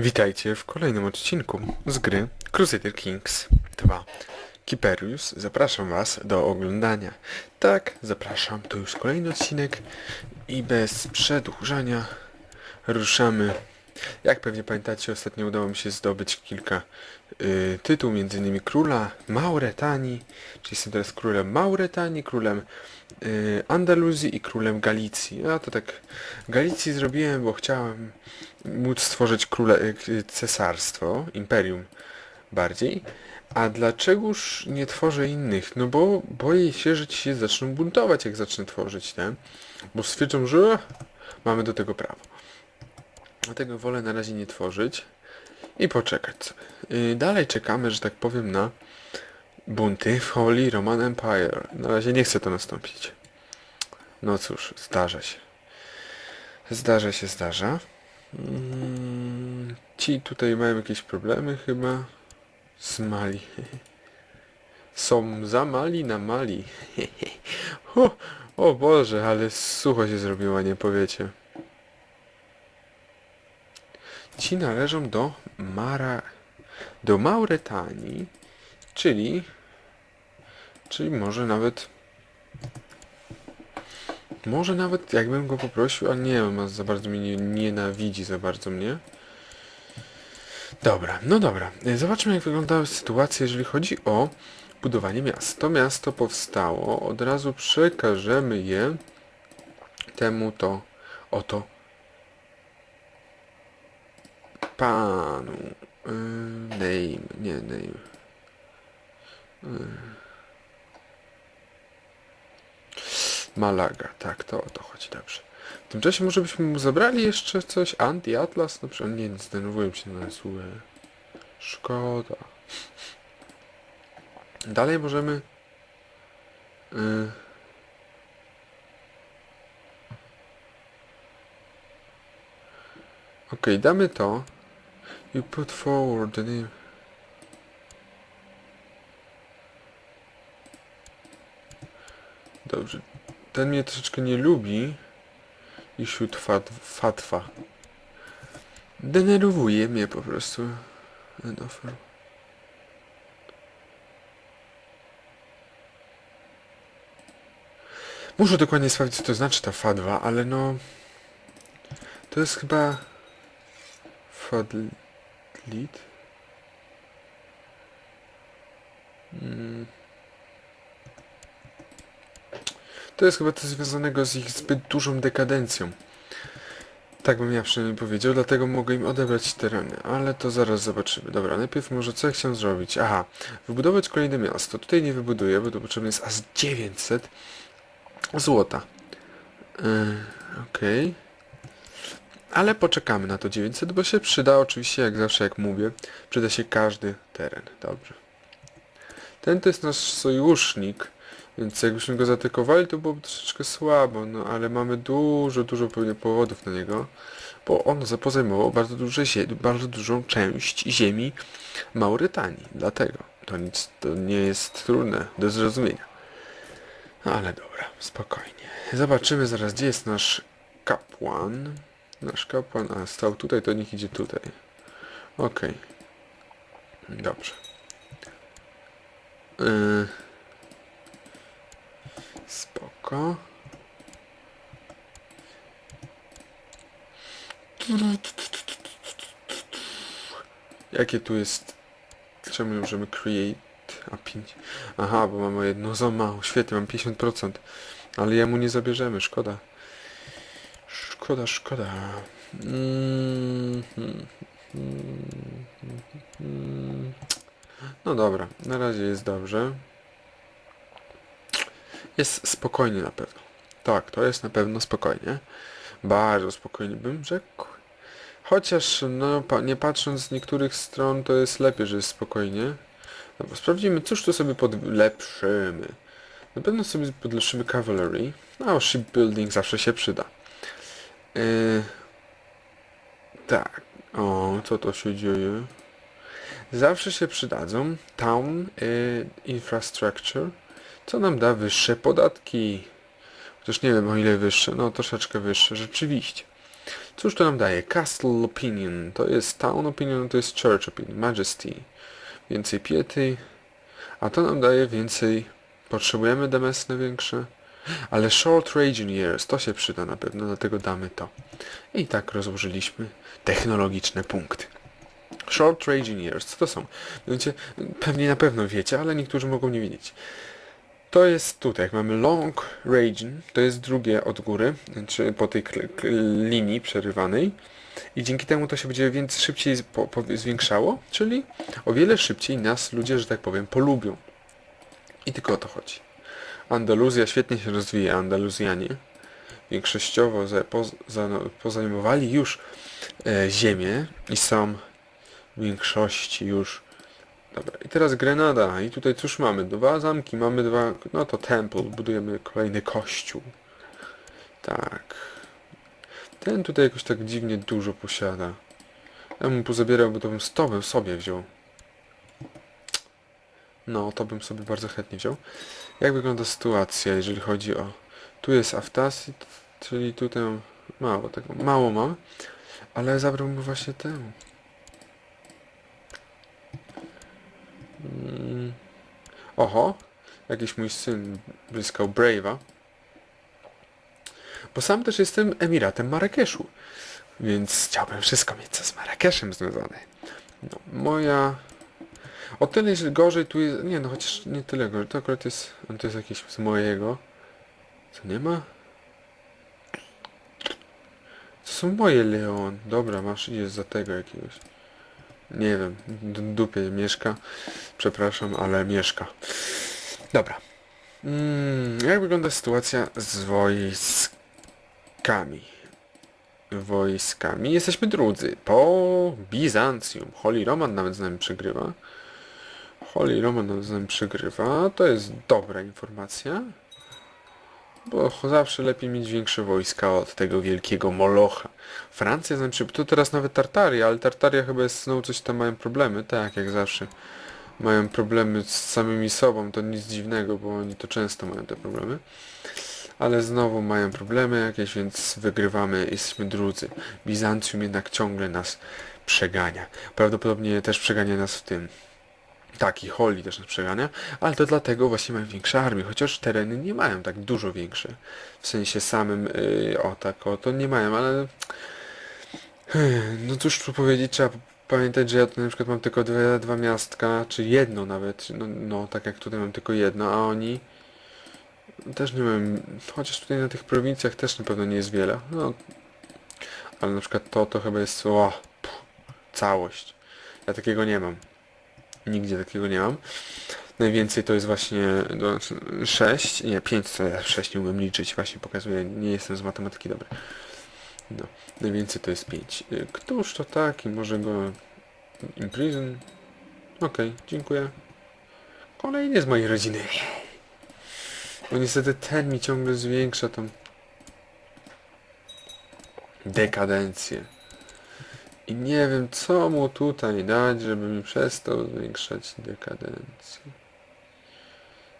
Witajcie w kolejnym odcinku z gry Crusader Kings 2. Kiperius, zapraszam was do oglądania. Tak, zapraszam, to już kolejny odcinek i bez przedłużania ruszamy. Jak pewnie pamiętacie, ostatnio udało mi się zdobyć kilka y, tytuł, między innymi króla Mauretanii, czyli jestem teraz królem Mauretanii, królem Andaluzji i królem Galicji. Ja to tak Galicji zrobiłem, bo chciałem móc stworzyć króle, y, cesarstwo, imperium bardziej. A dlaczegoż nie tworzę innych? No bo boję się, że ci się zaczną buntować, jak zacznę tworzyć, nie? Bo stwierdzą, że mamy do tego prawo. Dlatego wolę na razie nie tworzyć i poczekać sobie. Yy, dalej czekamy, że tak powiem, na bunty w Holy Roman Empire. Na razie nie chce to nastąpić. No cóż, zdarza się. Zdarza się, zdarza. Mm, ci tutaj mają jakieś problemy chyba z Mali. Są za Mali na Mali. o, o Boże, ale sucho się zrobiło, nie powiecie. Ci należą do Mara... do Mauretanii, czyli... czyli może nawet... Może nawet jakbym go poprosił, a nie, ma za bardzo mnie nie, nienawidzi za bardzo mnie. Dobra, no dobra. Zobaczmy jak wyglądały sytuacje, jeżeli chodzi o budowanie miast. To miasto powstało, od razu przekażemy je temu to, oto panu. Yy, name, nie name. Malaga, tak, to o to chodzi, dobrze. W tym czasie może byśmy mu zabrali jeszcze coś, Anti-Atlas, no przecież nie, zdenerwuję się na słuchę. Szkoda. Dalej możemy... Yy. Okej, damy to. You put forward the name. Dobrze. Ten mnie troszeczkę nie lubi. I shoot fat, fatwa. Denerwuje mnie po prostu. An offer. Muszę dokładnie sprawdzić co to znaczy ta fadwa, ale no... To jest chyba... Fadlit? Mm. To jest chyba coś związanego z ich zbyt dużą dekadencją. Tak bym ja przynajmniej powiedział, dlatego mogę im odebrać tereny, ale to zaraz zobaczymy. Dobra, najpierw może co ja chciałem zrobić? Aha, wybudować kolejne miasto. Tutaj nie wybuduję, bo to potrzebne jest aż 900 złota. Yy, Okej. Ale poczekamy na to 900, bo się przyda oczywiście, jak zawsze, jak mówię, przyda się każdy teren. Dobrze. Ten to jest nasz sojusznik, więc jakbyśmy go zaatakowali, to byłoby troszeczkę słabo, no ale mamy dużo, dużo pewnie powodów na niego, bo on za- pozajmował bardzo, duże bardzo dużą część ziemi Maurytanii. Dlatego to nic, to nie jest trudne do zrozumienia. Ale dobra, spokojnie. Zobaczymy zaraz, gdzie jest nasz kapłan. Nasz kapłan, a stał tutaj, to niech idzie tutaj. Okej. Dobrze. Yy. Jakie tu jest... Czemu nie możemy create? A 5. Aha, bo mamy jedno za mało. Świetnie, mam 50%. Ale jemu nie zabierzemy, szkoda. Szkoda, szkoda. Mm, hmm, hmm, hmm, hmm. No dobra, na razie jest dobrze. Jest spokojnie na pewno. Tak, to jest na pewno spokojnie. Bardzo spokojnie bym rzekł. Chociaż, no, nie patrząc z niektórych stron, to jest lepiej, że jest spokojnie. No bo sprawdzimy, cóż tu sobie podlepszymy. Na pewno sobie podlepszymy cavalry. No, shipbuilding zawsze się przyda. Yy, tak. O, co to się dzieje? Zawsze się przydadzą town yy, infrastructure, co nam da wyższe podatki. Chociaż nie wiem o ile wyższe, no troszeczkę wyższe, rzeczywiście. Cóż to nam daje? Castle Opinion, to jest Town Opinion, to jest Church Opinion, Majesty. Więcej piety, a to nam daje więcej... Potrzebujemy demesne większe? Ale Short Raging Years, to się przyda na pewno, dlatego damy to. I tak rozłożyliśmy technologiczne punkty. Short Raging Years, co to są? Wiecie, pewnie na pewno wiecie, ale niektórzy mogą nie wiedzieć. To jest tutaj, mamy Long Raging, to jest drugie od góry, czy po tej linii przerywanej. I dzięki temu to się będzie więc szybciej zwiększało, czyli o wiele szybciej nas ludzie, że tak powiem, polubią. I tylko o to chodzi. Andaluzja świetnie się rozwija, Andaluzjanie większościowo no, pozajmowali już e, ziemię i są w większości już Dobra, i teraz Grenada. I tutaj cóż mamy? Dwa zamki, mamy dwa... No to temple, budujemy kolejny kościół. Tak. Ten tutaj jakoś tak dziwnie dużo posiada. Ja bym pozabierał, bo to bym 100 bym sobie wziął. No, to bym sobie bardzo chętnie wziął. Jak wygląda sytuacja, jeżeli chodzi o... Tu jest Aftasit, czyli tutaj mało tego, mało mam, ale zabrałbym właśnie tę. Mm. Oho, jakiś mój syn zyskał Brave'a. Bo sam też jestem Emiratem Marrakeszu. Więc chciałbym wszystko mieć, co z Marrakeszem związane. No, moja... O tyle jest gorzej tu jest... Nie no, chociaż nie tyle gorzej. To akurat jest... To jest jakieś z mojego. Co nie ma? To są moje Leon. Dobra, masz idziesz za tego jakiegoś. Nie wiem, dupie mieszka. Przepraszam, ale mieszka. Dobra. Mm, jak wygląda sytuacja z wojskami? Wojskami. Jesteśmy drudzy. Po Bizancjum. Holy Roman nawet z nami przegrywa. Holy Roman nawet z nami przegrywa. To jest dobra informacja. Bo zawsze lepiej mieć większe wojska od tego wielkiego Molocha. Francja z nami przy... Tu teraz nawet Tartaria, ale Tartaria chyba jest znowu coś tam mają problemy. Tak, jak zawsze. Mają problemy z samymi sobą, to nic dziwnego, bo oni to często mają te problemy. Ale znowu mają problemy jakieś, więc wygrywamy, jesteśmy drudzy. Bizancjum jednak ciągle nas przegania. Prawdopodobnie też przegania nas w tym. Tak, i Holly też nas przegania, ale to dlatego właśnie mają większe armie, chociaż tereny nie mają tak dużo większe. W sensie samym, yy, o tak, o, to nie mają, ale... No cóż tu powiedzieć, trzeba pamiętać, że ja tu na przykład mam tylko dwa, dwa miastka, czy jedno nawet, no, no tak jak tutaj mam tylko jedno, a oni też nie mają, chociaż tutaj na tych prowincjach też na pewno nie jest wiele, no, ale na przykład to, to chyba jest, o, pff, całość. Ja takiego nie mam. Nigdzie takiego nie mam. Najwięcej to jest właśnie no, 6, nie 5, co ja 6 nie umiem liczyć, właśnie pokazuję, nie jestem z matematyki dobry. No, najwięcej to jest 5. Któż to taki, może go imprison? Okej, dziękuję. Kolejny z mojej rodziny. Bo niestety ten mi ciągle zwiększa tą dekadencję. I nie wiem, co mu tutaj dać, żeby mi przestał zwiększać dekadencję.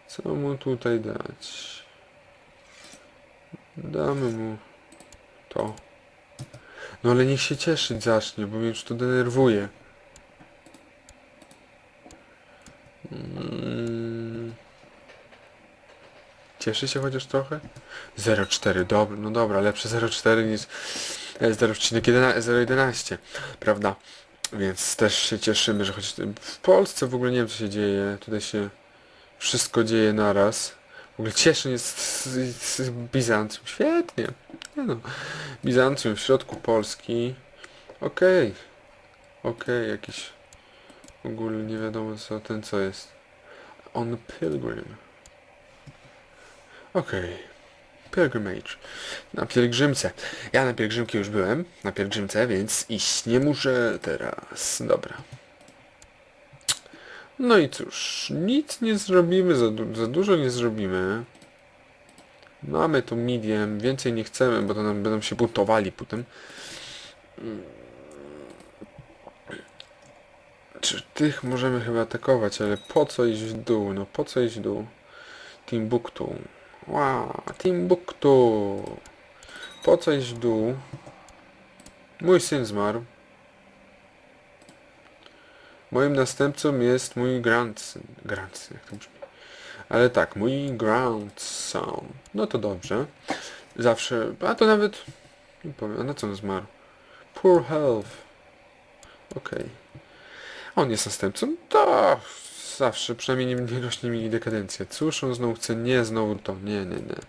Co mu tutaj dać? Damy mu to. No ale niech się cieszyć zacznie, bo mnie już to denerwuje. Mm. Cieszy się chociaż trochę? 0,4, dobra, no dobra, lepsze 0,4 niż e, 0,11, prawda? Więc też się cieszymy, że choć w Polsce w ogóle nie wiem co się dzieje, tutaj się wszystko dzieje naraz. W ogóle cieszy mnie z, Bizancjum, świetnie. Nie no. Bizancjum w środku Polski. Okej. Okej, jakiś ogólnie nie wiadomo co, ten co jest. On Pilgrim. Okej. Pilgrimage. Na pielgrzymce. Ja na pielgrzymki już byłem, na pielgrzymce, więc iść nie muszę teraz. Dobra. No i cóż, nic nie zrobimy, za, du za dużo nie zrobimy. Mamy tu medium, więcej nie chcemy, bo to nam będą się buntowali potem. Czy tych możemy chyba atakować, ale po co iść w dół? No po co iść w dół? Timbuktu. Wow, Timbuktu. Po co iść w dół? Mój syn zmarł. Moim następcą jest mój grandson. Grandson, jak to brzmi. Ale tak, mój grandson. No to dobrze. Zawsze, a to nawet... Nie powiem, a na co on zmarł? Poor health. Okej. On jest następcą? To zawsze, przynajmniej nie, nie rośnie mi dekadencja. Cóż, on znowu chce, nie, znowu to, nie, nie, nie.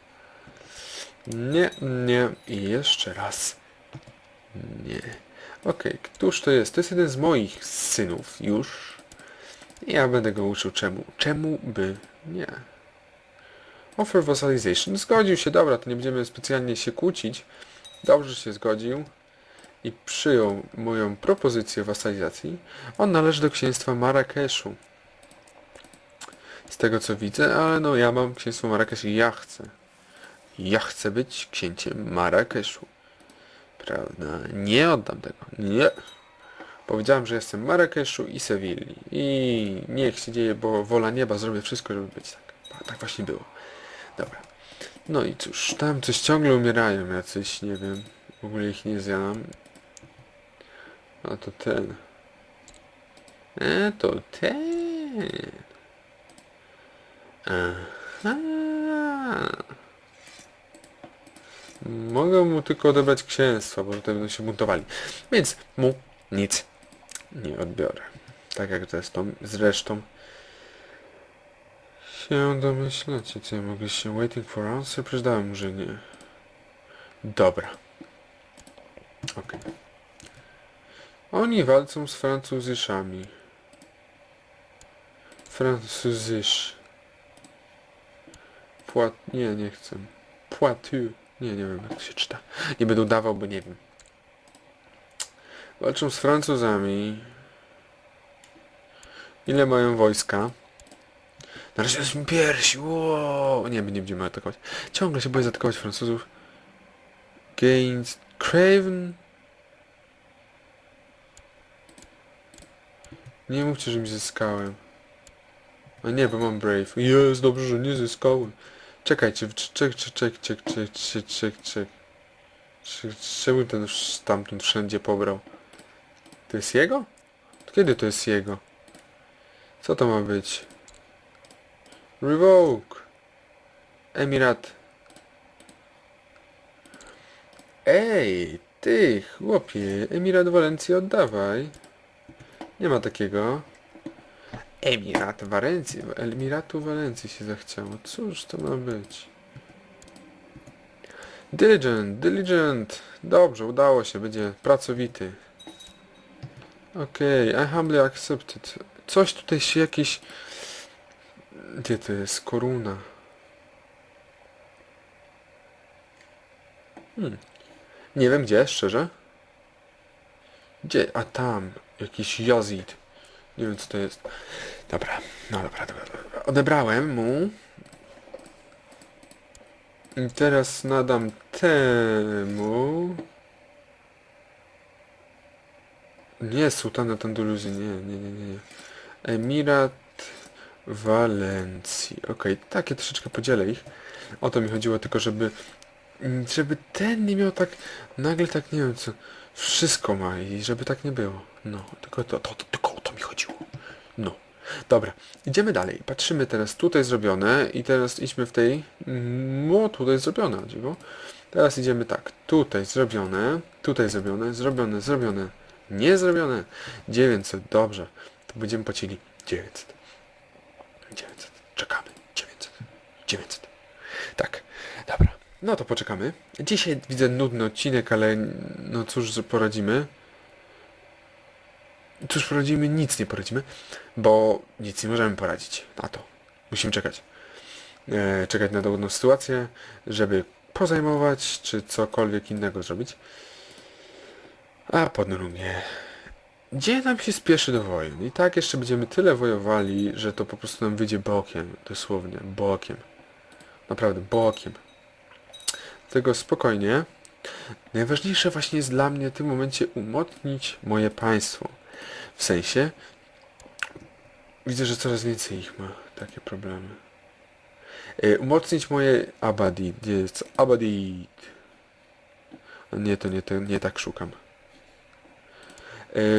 Nie, nie i jeszcze raz. Nie. Okej, któż to jest? To jest jeden z moich synów już. Ja będę go uczył czemu. Czemu by nie? Offer vassalization. Zgodził się, dobra, to nie będziemy specjalnie się kłócić. Dobrze się zgodził i przyjął moją propozycję wasalizacji. On należy do księstwa Marrakeszu. Z tego co widzę, ale no ja mam księstwo Marrakesz i ja chcę. Ja chcę być księciem Marrakeszu. Prawda? Nie oddam tego. Nie. Powiedziałem, że jestem Marrakeszu i Sewilli. I niech się dzieje, bo wola nieba zrobię wszystko, żeby być tak. A, Tak właśnie było. Dobra. No i cóż, tam coś ciągle umierają jacyś, nie wiem. W ogóle ich nie zjadam. A to ten. E, to ten. Aha. Mogę mu tylko odebrać księstwo, bo tutaj będą się buntowali. Więc mu nic nie odbiorę. Tak jak zresztą, zresztą się domyślacie, co ja mogę się... Waiting for answer? Mu, że nie. Dobra. Okej. Oni walczą z Francuzyszami. Francuzysz. Płat... Nie, nie chcę. Poitou. Nie, nie wiem jak to się czyta. Nie będę udawał, bo nie wiem. Walczą z Francuzami. Ile mają wojska? Na razie jesteśmy piersi. Wow. Nie, my nie będziemy atakować. Ciągle się boję zaatakować Francuzów. Gains... Craven? Nie mówcie, że mi zyskałem. A nie, bo mam Brave. Jest, dobrze, że nie zyskałem. Czekajcie, czek, czek, czek, czek, czek, czek, czek, czek. Czemu ten stamtąd wszędzie pobrał? To jest jego? Kiedy to jest jego? Co to ma być? Revoke! Emirat. Ej, ty, chłopie, Emirat Walencji oddawaj. Nie ma takiego. Emirat Walencji, Emiratu Walencji się zachciało. Cóż to ma być? Diligent, diligent. Dobrze, udało się, będzie pracowity. Okej, I humbly accepted. Coś tutaj się jakieś... Gdzie to jest? Koruna. Hmm. Nie wiem gdzie, szczerze. Gdzie? A tam. Jakiś Yazid. Nie wiem co to jest. Dobra, no dobra, dobra. Odebrałem mu. I teraz nadam temu. Nie, Sultana Tanduluzy, nie, nie, nie, nie. Emirat Walencji. Okej, takie troszeczkę podzielę ich. O to mi chodziło tylko, żeby żeby ten nie miał tak nagle tak nie wiem co wszystko ma i żeby tak nie było. No, tylko to, to, to tylko chodziło. No. Dobra, idziemy dalej. Patrzymy teraz tutaj zrobione i teraz idźmy w tej... No, tutaj zrobione, dziwo. Teraz idziemy tak. Tutaj zrobione, tutaj zrobione, zrobione, zrobione, nie zrobione. 900, dobrze. To będziemy płacili 900. 900. Czekamy. 900. 900. Tak. Dobra. No to poczekamy. Dzisiaj widzę nudny odcinek, ale no cóż poradzimy. Cóż poradzimy? Nic nie poradzimy, bo nic nie możemy poradzić na to. Musimy czekać. E, czekać na dowodną sytuację, żeby pozajmować, czy cokolwiek innego zrobić. A po drugie, gdzie nam się spieszy do wojen? I tak jeszcze będziemy tyle wojowali, że to po prostu nam wyjdzie bokiem. Dosłownie, bokiem. Naprawdę, bokiem. Tego spokojnie. Najważniejsze właśnie jest dla mnie w tym momencie umocnić moje państwo. W sensie, widzę, że coraz więcej ich ma takie problemy. E, umocnić moje Abadid. Gdzie jest Nie, to nie, to nie tak szukam.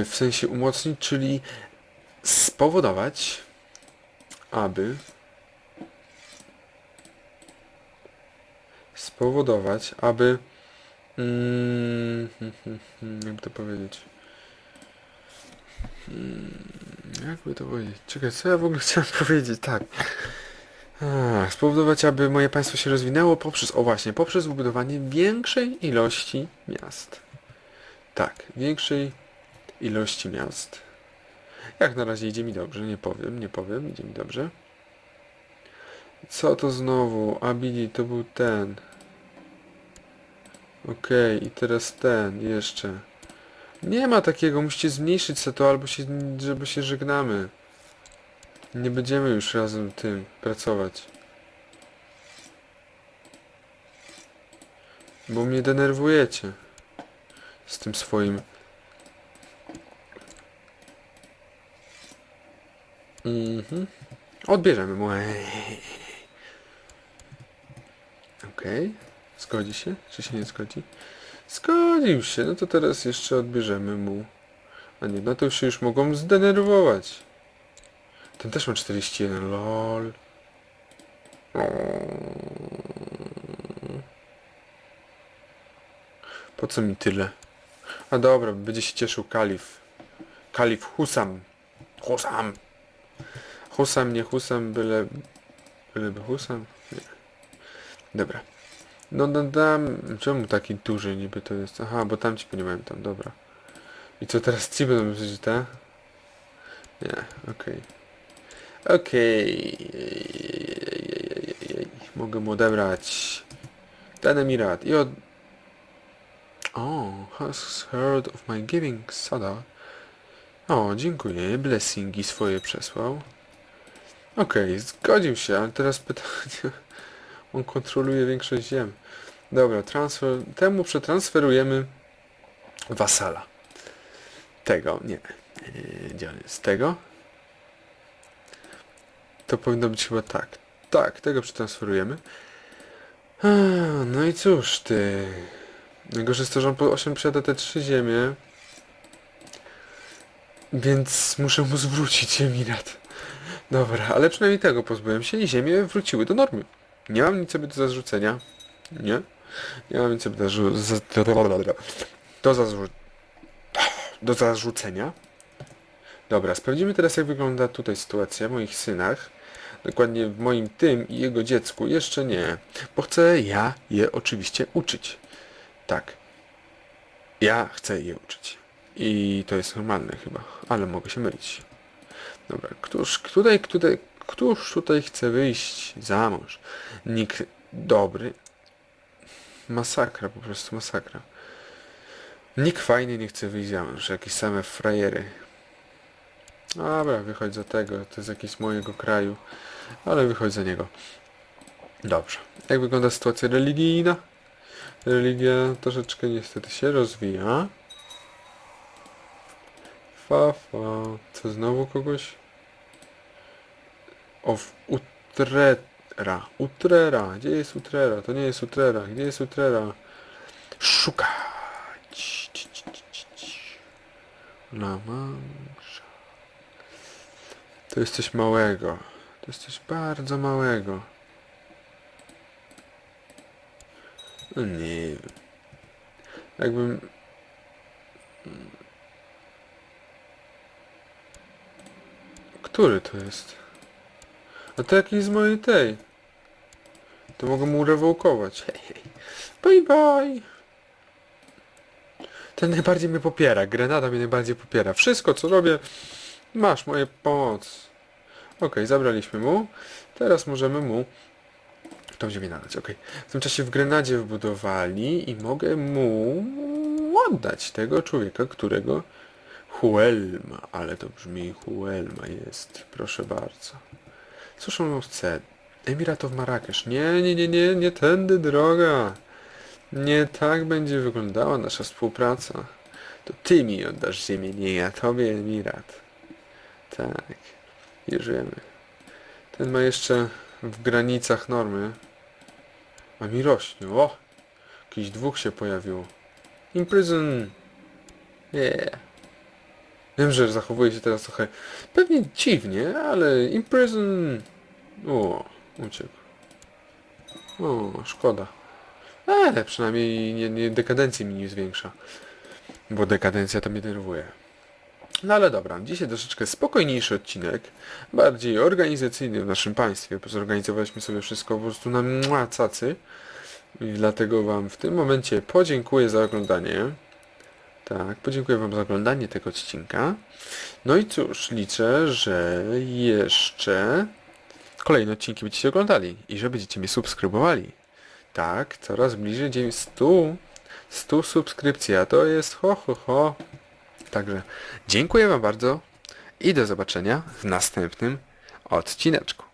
w sensie umocnić, czyli spowodować, aby spowodować, aby mm, to powiedzieć jakby to powiedzieć czekaj, co ja w ogóle chciałem powiedzieć, tak spowodować, aby moje państwo się rozwinęło poprzez, o właśnie, poprzez budowanie większej ilości miast. Tak, większej ilości miast. Jak na razie idzie mi dobrze, nie powiem, nie powiem, idzie mi dobrze. Co to znowu? Abidi to był ten. Okej, i teraz ten, jeszcze. Nie ma takiego, musicie zmniejszyć se to, albo się, żeby się żegnamy. Nie będziemy już razem tym pracować. Bo mnie denerwujecie. Z tym swoim... Mhm. Odbierzemy mu. Okej. Zgodzi się? Czy się nie zgodzi? Zgodził się. No to teraz jeszcze odbierzemy mu. A nie, no to się już mogą zdenerwować. Ten też ma 41. LOL. Po co mi tyle? A dobra, będzie się cieszył kalif. Kalif Husam. Husam. Husam, nie Husam, byle... Byleby Husam? Nie. Dobra. No, no dam... Czemu taki duży niby to jest? Aha, bo tam ci nie mają tam, dobra. I co teraz ci będą myśleć, te? Nie, okej. Okej. Mogę mu odebrać ten emirat i od... O, has heard of my giving, Sada. O, dziękuję, blessingi swoje przesłał. Okej, zgodził się, ale teraz pytanie... On kontroluje większość ziem. Dobra, transfer... Temu przetransferujemy wasala. Tego, nie. Yy, Gdzie on jest? Tego? To powinno być chyba tak. Tak, tego przetransferujemy. No i cóż ty. Najgorsze jest to, że on po 8 posiada te trzy ziemie. Więc muszę mu zwrócić emirat. Dobra, ale przynajmniej tego pozbyłem się i ziemie wróciły do normy. Nie mam nic sobie do zarzucenia. Nie? Nie mam nic do, do, zarzu- do zarzucenia. Dobra, sprawdzimy teraz jak wygląda tutaj sytuacja w moich synach. Dokładnie w moim tym i jego dziecku. Jeszcze nie. Bo chcę ja je oczywiście uczyć. Tak. Ja chcę je uczyć. I to jest normalne chyba. Ale mogę się mylić. Dobra, któż tutaj, tutaj, któż tutaj chce wyjść za mąż? Nikt dobry. Masakra, po prostu masakra. Nikt fajny nie chce wyjść za mąż. Jakieś same frajery. Dobra, wychodź za tego. To jest jakiś z mojego kraju. Ale wychodź za niego. Dobrze. Jak wygląda sytuacja religijna? Religia troszeczkę niestety się rozwija. Fa, fa. Co znowu kogoś? O, w Utrera. Utrera. Gdzie jest Utrera? To nie jest Utrera. Gdzie jest Utrera? Szukać. La Mancha. To jest coś małego. To jest coś bardzo małego. No nie wiem. Jakbym... Który to jest? A to jakiś z mojej tej. To mogę mu rewołkować. Hej, hej. Bye bye. Ten najbardziej mnie popiera. Grenada mnie najbardziej popiera. Wszystko co robię, masz moje pomoc. Okej, zabraliśmy mu. Teraz możemy mu tą ziemię nadać. Okej. W tym czasie w Grenadzie wbudowali i mogę mu oddać tego człowieka, którego Huelma, ale to brzmi Huelma jest. Proszę bardzo. Cóż on chce? Emiratów Marrakesz. Nie, nie, nie, nie, nie tędy droga. Nie tak będzie wyglądała nasza współpraca. To ty mi oddasz ziemię, nie ja tobie Emirat. Tak. Już wiemy. Ten ma jeszcze w granicach normy. A mi rośnie. O! Jakiś dwóch się pojawiło. Imprison! Yeah. Wiem, że zachowuję się teraz trochę pewnie dziwnie, ale Imprison... O, uciekł. O, szkoda. Ale przynajmniej nie, nie dekadencji mi nie zwiększa. Bo dekadencja to mnie denerwuje. No ale dobra, dzisiaj troszeczkę spokojniejszy odcinek, bardziej organizacyjny w naszym państwie, zorganizowaliśmy sobie wszystko po prostu na mua cacy i dlatego Wam w tym momencie podziękuję za oglądanie. Tak, podziękuję Wam za oglądanie tego odcinka. No i cóż, liczę, że jeszcze kolejne odcinki będziecie oglądali i że będziecie mnie subskrybowali. Tak, coraz bliżej dziewię- 100, 100 subskrypcji, a to jest ho ho ho. Także dziękuję Wam bardzo i do zobaczenia w następnym odcineczku.